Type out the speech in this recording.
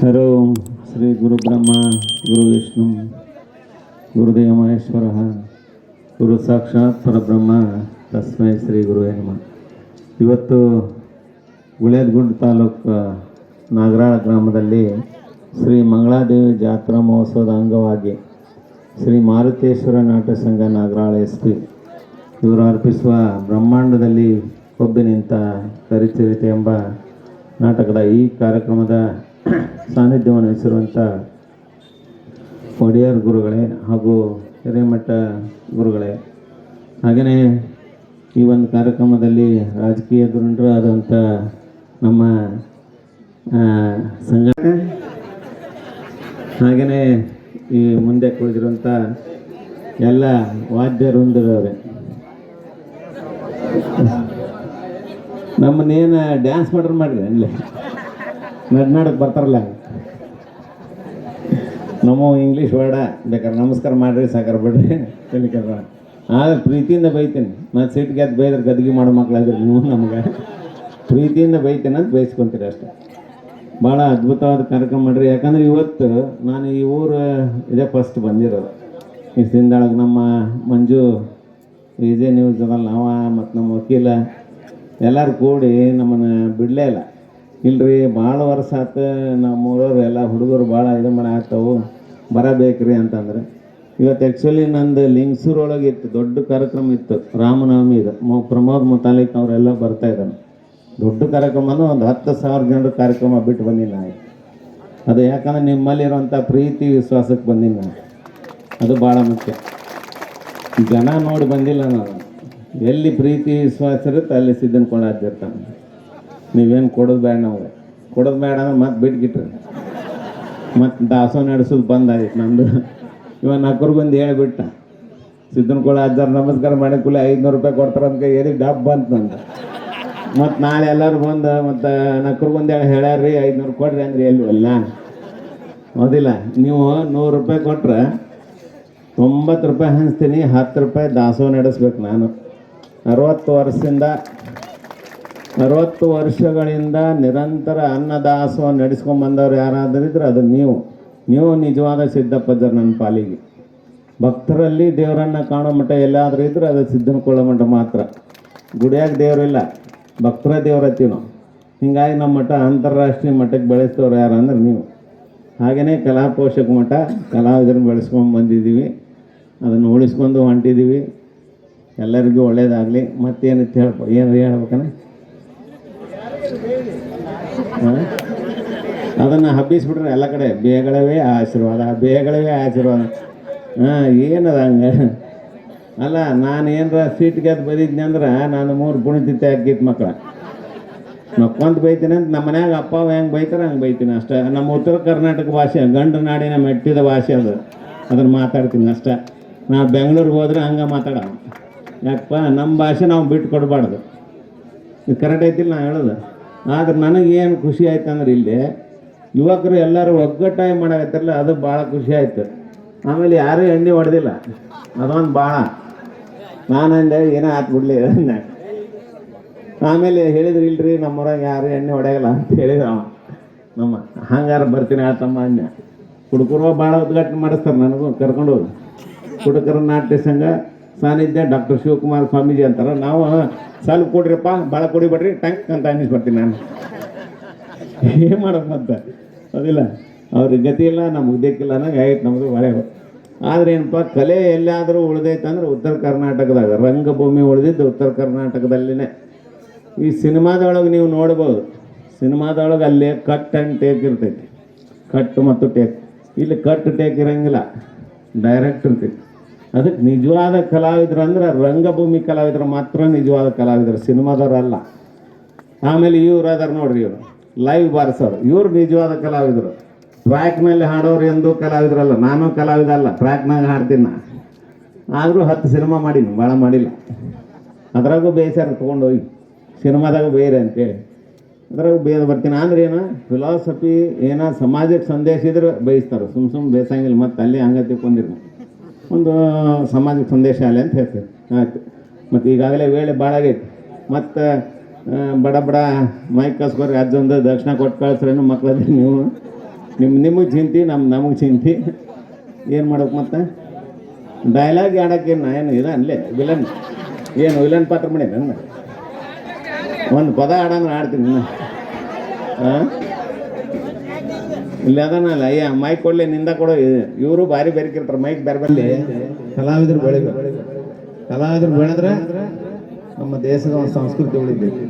Harrow Shri ಗುರುಬ್ರಹ್ಮ ಗುರು ವಿಷ್ಣು ಗುರುದೇವ ಮಹೇಶ್ವರ, ಗುರು ಸಾಕ್ಷಾತ್ ಪರಬ್ರಹ್ಮ, ತಸ್ಮೈ ಶ್ರೀ ಗುರುವೇ ಹೇಮ ಇವತ್ತು ಗುಳೇದಗುಂಡ್ ತಾಲೂಕು ನಾಗರಾಳ ಗ್ರಾಮದಲ್ಲಿ ಶ್ರೀ ಮಂಗಳಾದೇವಿ ಜಾತ್ರಾ ಮಹೋತ್ಸವದ ಅಂಗವಾಗಿ ಶ್ರೀ ಮಾರುತೇಶ್ವರ ನಾಟ್ಯ ಸಂಘ ನಾಗರಾಳ ಎಸ್ ಪಿ ಇವರು ಅರ್ಪಿಸುವ ಬ್ರಹ್ಮಾಂಡದಲ್ಲಿ ಒಬ್ಬಿ ನಿಂತ ಎಂಬ ನಾಟಕದ ಈ ಕಾರ್ಯಕ್ರಮದ ಸಾನ್ನಿಧ್ಯವನ್ನು ವಹಿಸಿರುವಂಥ ಒಡೆಯರ್ ಗುರುಗಳೇ ಹಾಗೂ ಹಿರೇಮಠ ಗುರುಗಳೇ. ಹಾಗೆಯೇ ಈ ಒಂದು ಕಾರ್ಯಕ್ರಮದಲ್ಲಿ ರಾಜಕೀಯ ಧುರೀಣರು ಆದಂಥ ನಮ್ಮ ಸಂಘ ಹಾಗೆಯೇ ಈ ಮುಂದೆ ಕುಳಿದಿರುವಂಥ ಎಲ್ಲ ವಾದ್ಯ ವೃಂದದವ್ರೆ ನಮ್ಮನ್ನೇನು ಡ್ಯಾನ್ಸ್ ಮಾಡ್ರೆ ಮಾಡ್ರಿ ಅಲ್ಲಿ. ನಡ್ನಾಡಕ್ಕೆ ಬರ್ತಾರಲ್ಲ. ನಮ್ಮ ಇಂಗ್ಲೀಷ್ ವರ್ಡ ಬೇಕಾದ್ರೆ ನಮಸ್ಕಾರ ಮಾಡ್ರಿ ಸಾಕಾರ ಬಿಡ್ರಿ. ಕಲಿಕಾರ ಆದ್ರೆ ಪ್ರೀತಿಯಿಂದ ಬೈತೀನಿ. ಮತ್ತು ಸಿಟ್ಟಿಗೆ ಅದು ಬೈದ್ರೆ ಗದ್ಗೆ ಮಾಡೋ ಮಕ್ಕಳಾದ್ರೆ ನೀವು ನಮ್ಗೆ. ಪ್ರೀತಿಯಿಂದ ಬೈತೀನಿ ಅಂತ ಬೈಸ್ಕೊಂತೀರಿ ಅಷ್ಟೇ. ಭಾಳ ಅದ್ಭುತವಾದ ಕಾರ್ಯಕ್ರಮ ಮಾಡಿರಿ. ಯಾಕಂದ್ರೆ ಇವತ್ತು ನಾನು ಈ ಊರು ಇದೇ ಫಸ್ಟ್ ಬಂದಿರೋದು. ಇಷ್ಟು ದಿನದೊಳಗೆ ನಮ್ಮ ಮಂಜು ವಿಜಯ್ ನ್ಯೂಸ್ ಅದಲ್ಲ ನಾವ ಮತ್ತು ನಮ್ಮ ವಕೀಲ ಎಲ್ಲರೂ ಕೂಡಿ ನಮ್ಮನ್ನು ಬಿಡಲೇ ಇಲ್ಲ. ಇಲ್ರಿ, ಭಾಳ ವರ್ಷ ಆತು ನಮ್ಮ ಎಲ್ಲ ಹುಡುಗರು ಭಾಳ ಇದು ಮಾಡಿ ಆಗ್ತಾವು ಬರಬೇಕ್ರಿ ಅಂತಂದ್ರೆ. ಇವತ್ತು ಆ್ಯಕ್ಚುಲಿ ನಂದು ಲಿಂಗ್ಸೂರೊಳಗೆ ಇತ್ತು, ದೊಡ್ಡ ಕಾರ್ಯಕ್ರಮ ಇತ್ತು, ರಾಮನವಮಿ ಇದು. ಪ್ರಮೋದ್ ಮುತಾಲಿಕ್ ಅವರೆಲ್ಲ ಬರ್ತಾ ಇದ್ದಾರೆ ದೊಡ್ಡ ಕಾರ್ಯಕ್ರಮ ಅಂದ್ರೆ ಒಂದು ಹತ್ತು ಸಾವಿರ ಜನರ ಕಾರ್ಯಕ್ರಮ ಬಿಟ್ಟು ನಾನು. ಅದು ಯಾಕಂದ್ರೆ ನಿಮ್ಮಲ್ಲಿರುವಂಥ ಪ್ರೀತಿ, ವಿಶ್ವಾಸಕ್ಕೆ ನಾನು. ಅದು ಭಾಳ ಮುಖ್ಯ. ಜನ ನೋಡಿ ಬಂದಿಲ್ಲ ನಾನು. ಎಲ್ಲಿ ಪ್ರೀತಿ, ವಿಶ್ವಾಸ ಇರುತ್ತೆ ಅಲ್ಲಿ ಸಿದ್ದನ ಕೊಳ್ಳಾದಿರ್ತಾನೆ ನೀವೇನು ಕೊಡೋದು ಬೇಡ ನಾವು. ಕೊಡೋದು ಬೇಡ ಅಂದ್ರೆ ಮತ್ತೆ ಬಿಟ್ಗಿಟ್ರಿ ಮತ್ತು ದಾಸೋಹ ನಡೆಸೋದು ಬಂದಾಯ್ತು ನಮ್ಮದು ಇವ ನಕ್ಕರ್ಗೊಂದು ಹೇಳಿಬಿಟ್ಟ. ಸಿದ್ದನ ಕೊಳ ಅಜ್ಜಾರು ನಮಸ್ಕಾರ ಮಾಡಿ ಕೂಲಿ ಐದುನೂರು ರೂಪಾಯಿ ಕೊಡ್ತಾರೆ ಅಂತ ಏರಿ ಡಬ್ ಬಂತು ನಂದು. ಮತ್ತು ನಾಳೆ ಎಲ್ಲರೂ ಬಂದು ಮತ್ತು ನಕ್ಕರ್ಗೊಂದು ಹೇಳಿ ಹೇಳ್ಯಾರ್ರಿ, ಐದುನೂರು ಕೊಡ್ರಿ ಅಂದ್ರೆ ಎಲ್ವಲ್ಲ ಹೌದಿಲ್ಲ. ನೀವು ನೂರು ರೂಪಾಯಿ ಕೊಟ್ರೆ ತೊಂಬತ್ತು ರೂಪಾಯಿ ಹಂಚ್ತೀನಿ, ಹತ್ತು ರೂಪಾಯಿ ದಾಸೋಹ ನಡೆಸ್ಬೇಕು ನಾನು. ಅರವತ್ತು ವರ್ಷದಿಂದ, ಅರವತ್ತು ವರ್ಷಗಳಿಂದ ನಿರಂತರ ಅನ್ನದಾಸೋಹ ನಡೆಸ್ಕೊಂಬಂದವ್ರು ಯಾರಾದ್ರಿದ್ರೆ ಅದು ನೀವು. ನೀವು ನಿಜವಾದ ಸಿದ್ದಪ್ಪಜ್ಜರು ನನ್ನ ಪಾಲಿಗೆ. ಭಕ್ತರಲ್ಲಿ ದೇವರನ್ನ ಕಾಣೋ ಮಠ ಎಲ್ಲಾದರೂ ಇದ್ರೆ ಅದು ಸಿದ್ದನಕೊಳ್ಳೋ ಮಠ ಮಾತ್ರ. ಗುಡಿಯಾಗ ದೇವರಿಲ್ಲ, ಭಕ್ತರ ದೇವ್ರ ಹತ್ತೀವಿ ನಾವು ಹಿಂಗಾಗಿ ನಮ್ಮ ಮಠ ಅಂತಾರಾಷ್ಟ್ರೀಯ ಮಠಕ್ಕೆ ಬೆಳೆಸ್ತವ್ರು ಯಾರು ಅಂದ್ರೆ ನೀವು. ಹಾಗೆಯೇ ಕಲಾ ಪೋಷಕ ಮಠ, ಕಲಾವಿದರನ್ನ ಬೆಳೆಸ್ಕೊಂಡು ಬಂದಿದ್ದೀವಿ. ಅದನ್ನು ಉಳಿಸ್ಕೊಂಡು ಹೊಂಟಿದ್ದೀವಿ. ಎಲ್ಲರಿಗೂ ಒಳ್ಳೇದಾಗಲಿ. ಮತ್ತೇನಿತ್ತು ಹೇಳ್ಬೋ, ಏನು ಹೇಳ್ಬೇಕನ? ಅದನ್ನು ಹಬ್ಬಿಸ್ಬಿಟ್ರೆ ಎಲ್ಲ ಕಡೆ ಬೇಗಳವೇ ಆಶೀರ್ವಾದ ಬೇಗಳವೇ ಆಶೀರ್ವಾದ. ಹಾಂ, ಏನದ ಹಂಗೆ? ಅಲ್ಲ ನಾನು ಏನರ ಸೀಟ್ಗೆ ಗೆದ್ದು ಬದಿದ್ನಿ ಅಂದ್ರೆ ನಾನು ಮೂರು ಪುಣಿತಿತ್ತೆ ಹಾಕಿತ್ತು ಮಕ್ಕಳ ನಕ್ಕೊಂತ ಬೈತೀನಿ ಅಂತ ನಮ್ಮ ಮನ್ಯಾಗ ಅಪ್ಪ ಹೆಂಗೆ ಬೈತಾರೆ ಹಂಗೆ ಬೈತೀನಿ ಅಷ್ಟೇ. ನಮ್ಮ ಉತ್ತರ ಕರ್ನಾಟಕ ಭಾಷೆ, ಗಂಡು ನಾಡಿನ ಮೆಟ್ಟಿದ ಭಾಷೆ ಅದು. ಅದನ್ನು ಮಾತಾಡ್ತೀನಿ ಅಷ್ಟೇ. ನಾ ಬೆಂಗಳೂರಿಗೆ ಹೋದ್ರೆ ಹಂಗೆ ಮಾತಾಡ ಯಾಕಪ್ಪ ನಮ್ಮ ಭಾಷೆ ನಾವು ಬಿಟ್ಟು ಕೊಡಬಾರ್ದು. ಇದು ಕರೆಕ್ಟ್ ಐತಿಲ್ಲ ನಾನು ಹೇಳೋದು. ಆದ್ರೆ ನನಗೇನು ಖುಷಿ ಆಯ್ತು ಅಂದ್ರೆ ಇಲ್ಲಿ ಯುವಕರು ಎಲ್ಲರೂ ಒಗ್ಗಟ್ಟಾಗಿ ಮಾಡಾಕತ್ತಾರಲ್ಲ ಅದು ಭಾಳ ಖುಷಿ ಆಯ್ತು. ಆಮೇಲೆ ಯಾರೂ ಎಣ್ಣೆ ಹೊಡೆದಿಲ್ಲ. ಅದೊಂದು ಭಾಳ. ನಾನು ಅಂದೆ, ಏನೋ ಆತ್ ಬಿಡ್ಲಿ ಆಮೇಲೆ ಹೇಳಿದ್ರು, ಇಲ್ರಿ, ನಮ್ಮೂರಾಗ ಯಾರು ಎಣ್ಣೆ ಹೊಡೆಯಲ್ಲ ಅಂತ ಹೇಳಿದ್ರು ಅವ. ನಮ್ಮ ಹಂಗಾರ ಬರ್ತೀನಿ ಆತಮ್ಮ ಅಣ್ಣ ಹುಡುಗರು ಭಾಳ ಉದ್ಘಾಟನೆ ಮಾಡಿಸ್ತಾರೆ ನನಗೂ, ಕರ್ಕೊಂಡು ಹೋಗಿ ನಾಟ್ಯ ಸಂಘ ಸಾನ್ನಿಧ್ಯ ಡಾಕ್ಟರ್ ಶಿವಕುಮಾರ್ ಸ್ವಾಮೀಜಿ ಅಂತಾರೆ. ನಾವು ಸ್ವಲ್ಪ ಕೊಡ್ರಿಪ್ಪ ಭಾಳ ಕೊಡಿಬೇಡ್ರಿ, ಟ್ಯಾಂಕ್ ಅಂತ ಅನ್ನಿಸ್ಬಿಡ್ತೀನಿ ನಾನು. ಏನು ಮಾಡೋದು ಅಂತ ಅದಿಲ್ಲ. ಅವ್ರಿಗೆ ಗತಿ ಇಲ್ಲ, ನಮ್ಗೆ ಉದ್ದಕ್ಕಿಲ್ಲ ಅನ್ನಂಗೆ ಆಯ್ತು ನಮ್ಮದು ಹೊಳೆ. ಆದ್ರೆ ಏನಪ್ಪ, ಕಲೆ ಎಲ್ಲಾದರೂ ಉಳಿದೈತೆ ಅಂದ್ರೆ ಉತ್ತರ ಕರ್ನಾಟಕದಾಗ, ರಂಗಭೂಮಿ ಉಳಿದಿದ್ದು ಉತ್ತರ ಕರ್ನಾಟಕದಲ್ಲಿನೇ. ಈ ಸಿನಿಮಾದೊಳಗೆ ನೀವು ನೋಡ್ಬೋದು, ಸಿನಿಮಾದೊಳಗೆ ಅಲ್ಲೇ ಕಟ್ ಆ್ಯಂಡ್ ಟೇಕ್ ಇರ್ತೈತಿ. ಕಟ್ ಮತ್ತು ಟೇಕ್. ಇಲ್ಲಿ ಕಟ್ ಟೇಕ್ ಇರೋಂಗಿಲ್ಲ, ಡೈರೆಕ್ಟ್ ಇರ್ತೈತಿ. ಅದಕ್ಕೆ ನಿಜವಾದ ಕಲಾವಿದರು ಅಂದ್ರೆ ರಂಗಭೂಮಿ ಕಲಾವಿದರು ಮಾತ್ರ ನಿಜವಾದ ಕಲಾವಿದರು, ಸಿನಿಮಾದವರಲ್ಲ. ಆಮೇಲೆ ಇವ್ರು ಅದಾರ ನೋಡ್ರಿ ಇವರು ಲೈವ್ ಬಾರಿಸೋರು. ಇವ್ರು ನಿಜವಾದ ಕಲಾವಿದರು. ಮೇಲೆ ಹಾಡೋರು ಎಂದೂ ಕಲಾವಿದರಲ್ಲ, ನಾನು ಕಲಾವಿದ ಅಲ್ಲ ಟ್ರ್ಯಾಕ್ನಾಗ ಹಾಡ್ತೀನಿ ನಾ. ಆದರೂ ಹತ್ತು ಸಿನಿಮಾ ಮಾಡೀನಿ, ಭಾಳ ಮಾಡಿಲ್ಲ. ಅದ್ರಾಗೂ ಬೇಸರ ತೊಗೊಂಡೋಗಿ, ಸಿನಿಮಾದಾಗ ಬೇರೆ ಅಂತೇಳಿ. ಅದ್ರಾಗೂ ಬೇರೆ ಬರ್ತೀನಿ. ಅಂದ್ರೆ ಏನು ಫಿಲಾಸಫಿ ಏನೋ ಸಮಾಜಕ್ಕೆ ಸಂದೇಶ ಇದ್ರೆ ಬಯಸ್ತಾರೆ. ಸುಮ್ಮ ಸುಮ್ಮ ಬೇಸಂಗಿಲ್ಲ, ಮತ್ತೆ ಅಲ್ಲಿ ಹಂಗೆ ತಿಳ್ಕೊಂಡಿರಿ ಒಂದು ಸಮಾಜ ಸಂದೇಶ ಅಲ್ಲ ಅಂತ ಹೇಳ್ತೀವಿ ಆಯಿತು. ಮತ್ತು ಈಗಾಗಲೇ ವೇಳೆ ಭಾಳ ಆಗೈತಿ. ಮತ್ತು ಬಡ ಬಡ ಮೈಕ್ ಕಸ್ಕೋರಿ ಅಜ್ಜೊಂದು ದಕ್ಷಿಣ ಕೊಟ್ಟು ಕಳಿಸ್ರೇನು ಮಕ್ಳದ್ದು ನೀವು. ನಿಮ್ಮ ನಿಮಗೆ ಚಿಂತಿ ನಮ್ಮ ನಮಗೆ ಚಿಂತಿ. ಏನು ಮಾಡ್ಬೇಕು ಮತ್ತೆ? ಡೈಲಾಗ್ ಆಡೋಕ್ಕೆ ಏನು ಇಲ್ಲ ಅಲ್ಲೇ ವಿಲನ್ ಏನು ವಿಲನ್ ಪಾತ್ರ ಮಾಡಿ ಒಂದು ಪದ ಆಡಂದ್ರೆ ಆಡ್ತೀನಿ ಹಾಂ ಇಲ್ಲಿ ಅದನ್ನಲ್ಲ ಅಯ್ಯ ಮೈಕ್ ಕೊಡ್ಲಿ ನಿಂದ ಕೊಡೋ. ಇವರು ಭಾರಿ ಬೇರೆಕಿರ್ತಾರೆ. ಮೈಕ್ ಬೇರೆ ಬರಲಿ ಕಲಾವಿದರು ಬೆಳಿಬೇಕು ಕಲಾವಿದರು ಬೆಳೆದ್ರೆ ನಮ್ಮ ದೇಶದ ಒಂದು ಸಂಸ್ಕೃತಿ ಉಳಿಬೇಕು.